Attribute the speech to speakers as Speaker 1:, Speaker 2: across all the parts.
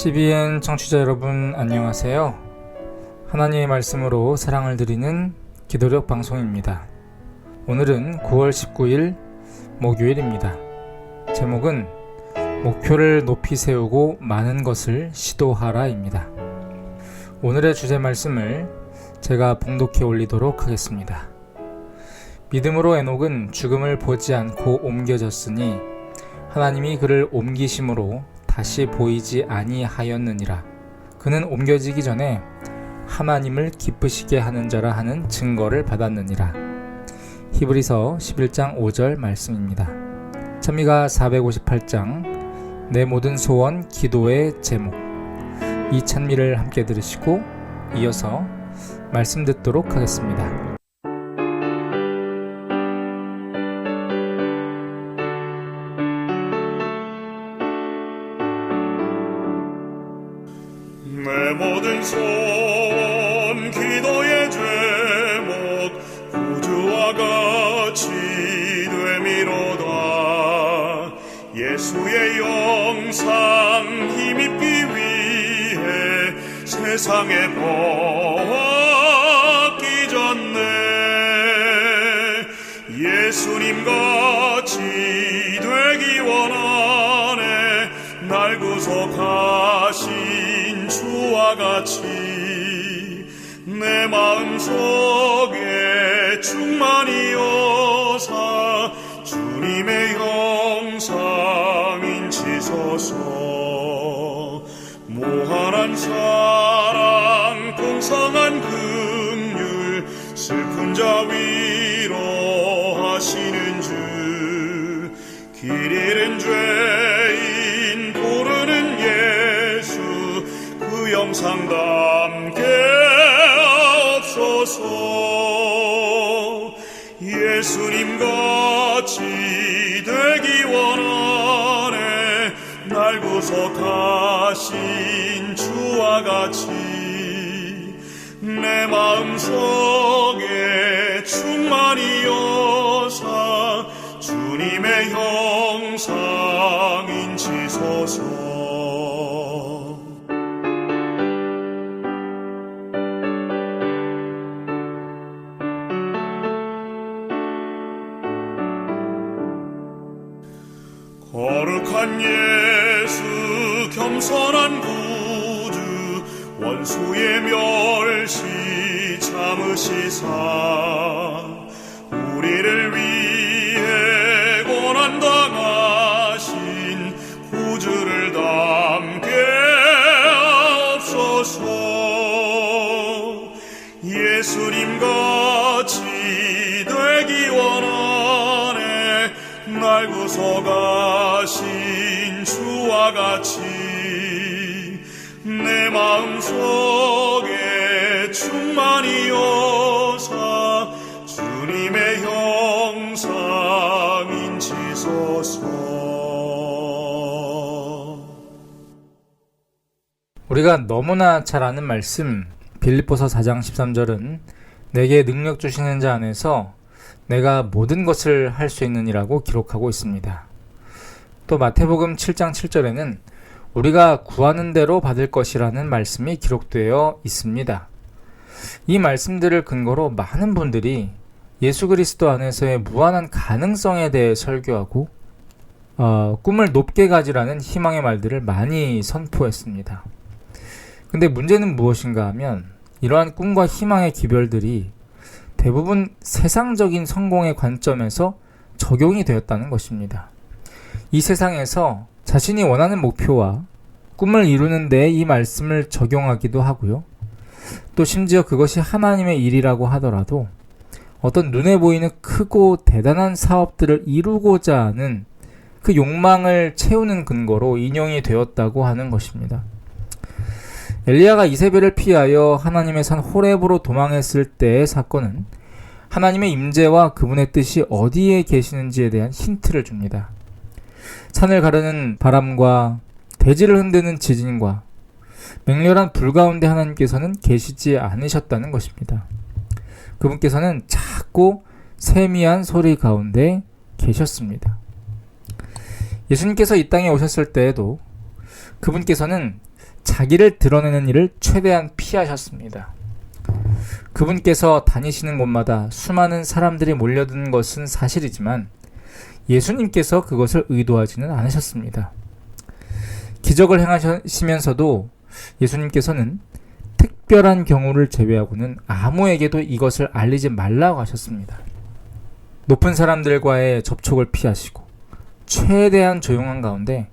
Speaker 1: CBN 청취자 여러분 안녕하세요. 하나님의 말씀으로 사랑을 드리는 기도력 방송입니다. 오늘은 9월 19일 목요일입니다. 제목은 목표를 높이 세우고 많은 것을 시도하라입니다. 오늘의 주제 말씀을 제가 봉독해 올리도록 하겠습니다. 믿음으로 에녹은 죽음을 보지 않고 옮겨졌으니 하나님이 그를 옮기심으로 다시 보이지 아니하였느니라. 그는 옮겨지기 전에 하나님을 기쁘시게 하는 자라 하는 증거를 받았느니라. 히브리서 11장 5절 말씀입니다. 찬미가 458장 내 모든 소원 기도의 제목 이 찬미를 함께 들으시고 이어서 말씀 듣도록 하겠습니다.
Speaker 2: 내 모든 손 기도의 제목 구주와 같이 되미로다. 예수의 영상 힘입기 위해 세상에 벗 같이 내 마음 속에 충만이어사 주님의 형상 인치소서. 무한한 사랑 풍성한 긍휼 슬픈 자 위로하시는 주길 잃은 죄 상 담게 없소서 예수님 같이 되기 원하네. 날 구속하신 주와 같이 내 마음속에 충만이어사 주님의 형상 인치소서 참으시사 우리를 위해 고난당하신 구주를 담게 없소서. 예수님 같이 되기 원하네. 날 구속하신 주와 같이 내 마음속
Speaker 1: 우리가 너무나 잘 아는 말씀 빌립보서 4장 13절은 내게 능력 주시는 자 안에서 내가 모든 것을 할 수 있느니라고 기록하고 있습니다. 또 마태복음 7장 7절에는 우리가 구하는 대로 받을 것이라는 말씀이 기록되어 있습니다. 이 말씀들을 근거로 많은 분들이 예수 그리스도 안에서의 무한한 가능성에 대해 설교하고 어, 꿈을 높게 가지라는 희망의 말들을 많이 선포했습니다. 근데 문제는 무엇인가 하면 이러한 꿈과 희망의 기별들이 대부분 세상적인 성공의 관점에서 적용이 되었다는 것입니다. 이 세상에서 자신이 원하는 목표와 꿈을 이루는데 이 말씀을 적용하기도 하고요. 또 심지어 그것이 하나님의 일이라고 하더라도 어떤 눈에 보이는 크고 대단한 사업들을 이루고자 하는 그 욕망을 채우는 근거로 인용이 되었다고 하는 것입니다. 엘리야가 이세벨을 피하여 하나님의 산 호렙으로 도망했을 때의 사건은 하나님의 임재와 그분의 뜻이 어디에 계시는지에 대한 힌트를 줍니다. 산을 가르는 바람과 대지를 흔드는 지진과 맹렬한 불 가운데 하나님께서는 계시지 않으셨다는 것입니다. 그분께서는 작고 세미한 소리 가운데 계셨습니다. 예수님께서 이 땅에 오셨을 때에도 그분께서는 자기를 드러내는 일을 최대한 피하셨습니다. 그분께서 다니시는 곳마다 수많은 사람들이 몰려든 것은 사실이지만 예수님께서 그것을 의도하지는 않으셨습니다. 기적을 행하시면서도 예수님께서는 특별한 경우를 제외하고는 아무에게도 이것을 알리지 말라고 하셨습니다. 높은 사람들과의 접촉을 피하시고 최대한 조용한 가운데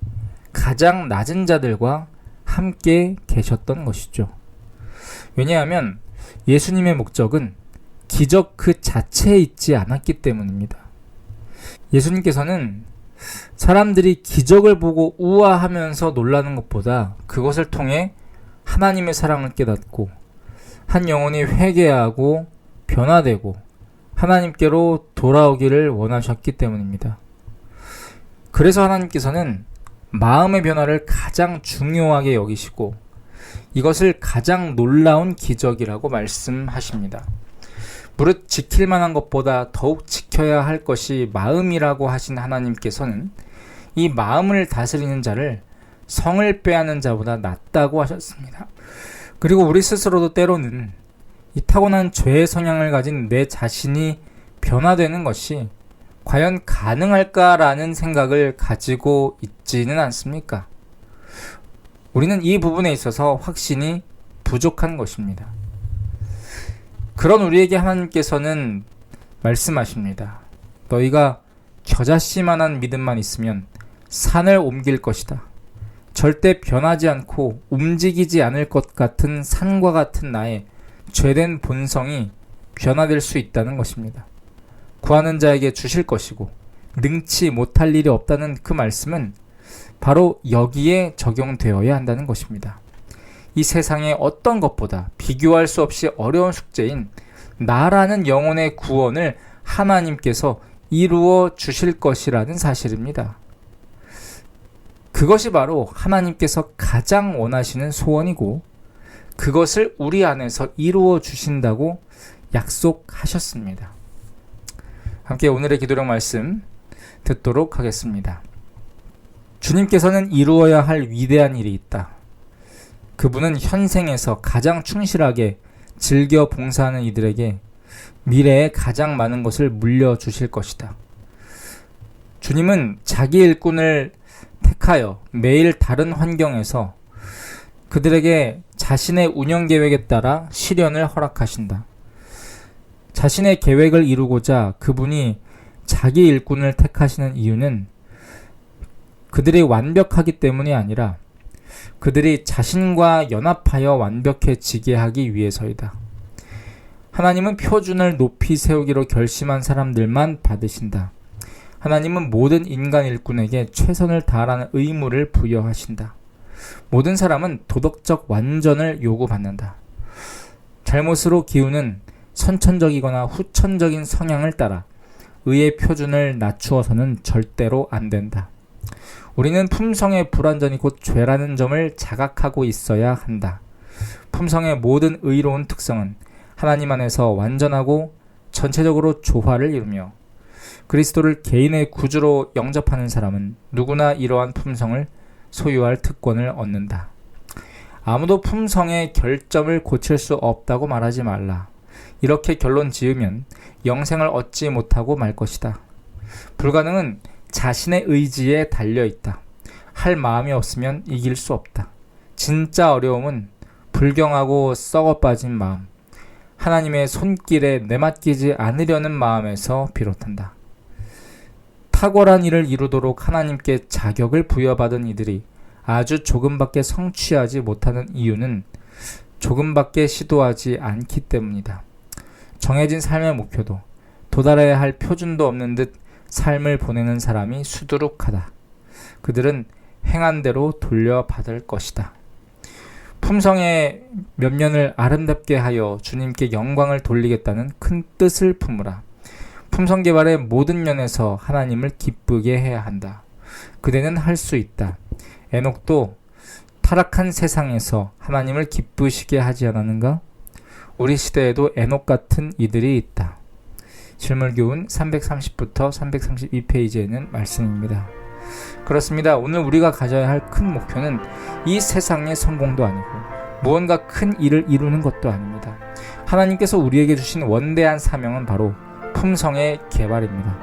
Speaker 1: 가장 낮은 자들과 함께 계셨던 것이죠. 왜냐하면 예수님의 목적은 기적 그 자체에 있지 않았기 때문입니다. 예수님께서는 사람들이 기적을 보고 우아하면서 놀라는 것보다 그것을 통해 하나님의 사랑을 깨닫고 한 영혼이 회개하고 변화되고 하나님께로 돌아오기를 원하셨기 때문입니다. 그래서 하나님께서는 마음의 변화를 가장 중요하게 여기시고 이것을 가장 놀라운 기적이라고 말씀하십니다. 무릇 지킬 만한 것보다 더욱 지켜야 할 것이 마음이라고 하신 하나님께서는 이 마음을 다스리는 자를 성을 빼앗는 자보다 낫다고 하셨습니다. 그리고 우리 스스로도 때로는 이 타고난 죄의 성향을 가진 내 자신이 변화되는 것이 과연 가능할까라는 생각을 가지고 있지는 않습니까? 우리는 이 부분에 있어서 확신이 부족한 것입니다. 그런 우리에게 하나님께서는 말씀하십니다. 너희가 겨자씨만한 믿음만 있으면 산을 옮길 것이다. 절대 변하지 않고 움직이지 않을 것 같은 산과 같은 나의 죄된 본성이 변화될 수 있다는 것입니다. 구하는 자에게 주실 것이고 능치 못할 일이 없다는 그 말씀은 바로 여기에 적용되어야 한다는 것입니다. 이 세상의 어떤 것보다 비교할 수 없이 어려운 숙제인 나라는 영혼의 구원을 하나님께서 이루어 주실 것이라는 사실입니다. 그것이 바로 하나님께서 가장 원하시는 소원이고 그것을 우리 안에서 이루어 주신다고 약속하셨습니다. 함께 오늘의 기도령 말씀 듣도록 하겠습니다. 주님께서는 이루어야 할 위대한 일이 있다. 그분은 현생에서 가장 충실하게 즐겨 봉사하는 이들에게 미래에 가장 많은 것을 물려주실 것이다. 주님은 자기 일꾼을 택하여 매일 다른 환경에서 그들에게 자신의 운영 계획에 따라 시련을 허락하신다. 자신의 계획을 이루고자 그분이 자기 일꾼을 택하시는 이유는 그들이 완벽하기 때문이 아니라 그들이 자신과 연합하여 완벽해지게 하기 위해서이다. 하나님은 표준을 높이 세우기로 결심한 사람들만 받으신다. 하나님은 모든 인간 일꾼에게 최선을 다하라는 의무를 부여하신다. 모든 사람은 도덕적 완전을 요구받는다. 잘못으로 기우는 선천적이거나 후천적인 성향을 따라 의의 표준을 낮추어서는 절대로 안 된다. 우리는 품성의 불완전이 곧 죄라는 점을 자각하고 있어야 한다. 품성의 모든 의로운 특성은 하나님 안에서 완전하고 전체적으로 조화를 이루며 그리스도를 개인의 구주로 영접하는 사람은 누구나 이러한 품성을 소유할 특권을 얻는다. 아무도 품성의 결점을 고칠 수 없다고 말하지 말라. 이렇게 결론 지으면 영생을 얻지 못하고 말 것이다. 불가능은 자신의 의지에 달려 있다. 할 마음이 없으면 이길 수 없다. 진짜 어려움은 불경하고 썩어 빠진 마음, 하나님의 손길에 내맡기지 않으려는 마음에서 비롯한다. 탁월한 일을 이루도록 하나님께 자격을 부여받은 이들이 아주 조금밖에 성취하지 못하는 이유는 조금밖에 시도하지 않기 때문이다. 정해진 삶의 목표도 도달해야 할 표준도 없는 듯 삶을 보내는 사람이 수두룩하다. 그들은 행한 대로 돌려받을 것이다. 품성의 면면을 아름답게 하여 주님께 영광을 돌리겠다는 큰 뜻을 품으라. 품성 개발의 모든 면에서 하나님을 기쁘게 해야 한다. 그대는 할 수 있다. 에녹도 타락한 세상에서 하나님을 기쁘시게 하지 않았는가? 우리 시대에도 에녹 같은 이들이 있다. 실물교훈 330부터 332페이지에는 말씀입니다. 그렇습니다. 오늘 우리가 가져야 할 큰 목표는 이 세상의 성공도 아니고 무언가 큰 일을 이루는 것도 아닙니다. 하나님께서 우리에게 주신 원대한 사명은 바로 품성의 개발입니다.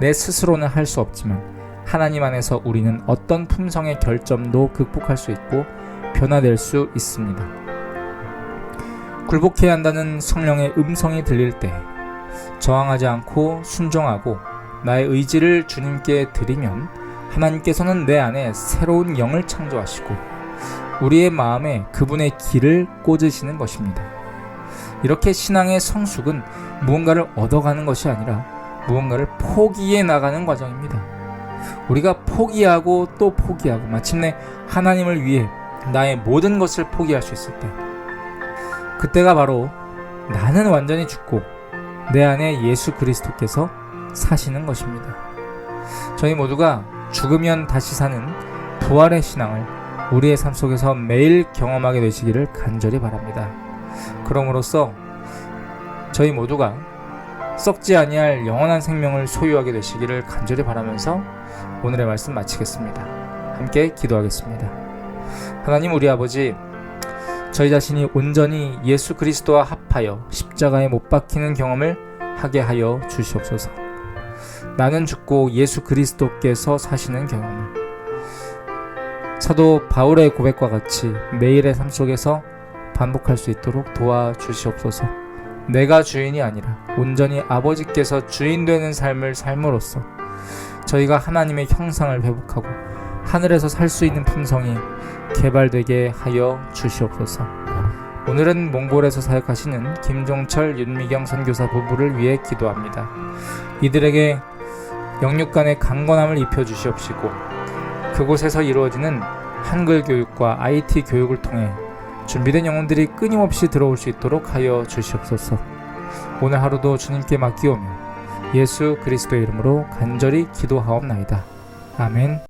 Speaker 1: 내 스스로는 할 수 없지만 하나님 안에서 우리는 어떤 품성의 결점도 극복할 수 있고 변화될 수 있습니다. 굴복해야 한다는 성령의 음성이 들릴 때 저항하지 않고 순종하고 나의 의지를 주님께 드리면 하나님께서는 내 안에 새로운 영을 창조하시고 우리의 마음에 그분의 길을 꽂으시는 것입니다. 이렇게 신앙의 성숙은 무언가를 얻어가는 것이 아니라 무언가를 포기해 나가는 과정입니다. 우리가 포기하고 또 포기하고 마침내 하나님을 위해 나의 모든 것을 포기할 수 있을 때 그때가 바로 나는 완전히 죽고 내 안에 예수 그리스도께서 사시는 것입니다. 저희 모두가 죽으면 다시 사는 부활의 신앙을 우리의 삶 속에서 매일 경험하게 되시기를 간절히 바랍니다. 그럼으로써 저희 모두가 썩지 아니할 영원한 생명을 소유하게 되시기를 간절히 바라면서 오늘의 말씀 마치겠습니다. 함께 기도하겠습니다. 하나님 우리 아버지 저희 자신이 온전히 예수 그리스도와 합하여 십자가에 못 박히는 경험을 하게 하여 주시옵소서. 나는 죽고 예수 그리스도께서 사시는 경험을 사도 바울의 고백과 같이 매일의 삶 속에서 반복할 수 있도록 도와주시옵소서. 내가 주인이 아니라 온전히 아버지께서 주인 되는 삶을 삶으로써 저희가 하나님의 형상을 회복하고 하늘에서 살 수 있는 품성이 개발되게 하여 주시옵소서. 오늘은 몽골에서 사역하시는 김종철 윤미경 선교사 부부를 위해 기도합니다. 이들에게 영육 간의 강건함을 입혀 주시옵시고 그곳에서 이루어지는 한글 교육과 IT 교육을 통해 준비된 영혼들이 끊임없이 들어올 수 있도록 하여 주시옵소서. 오늘 하루도 주님께 맡기오며 예수 그리스도의 이름으로 간절히 기도하옵나이다. 아멘.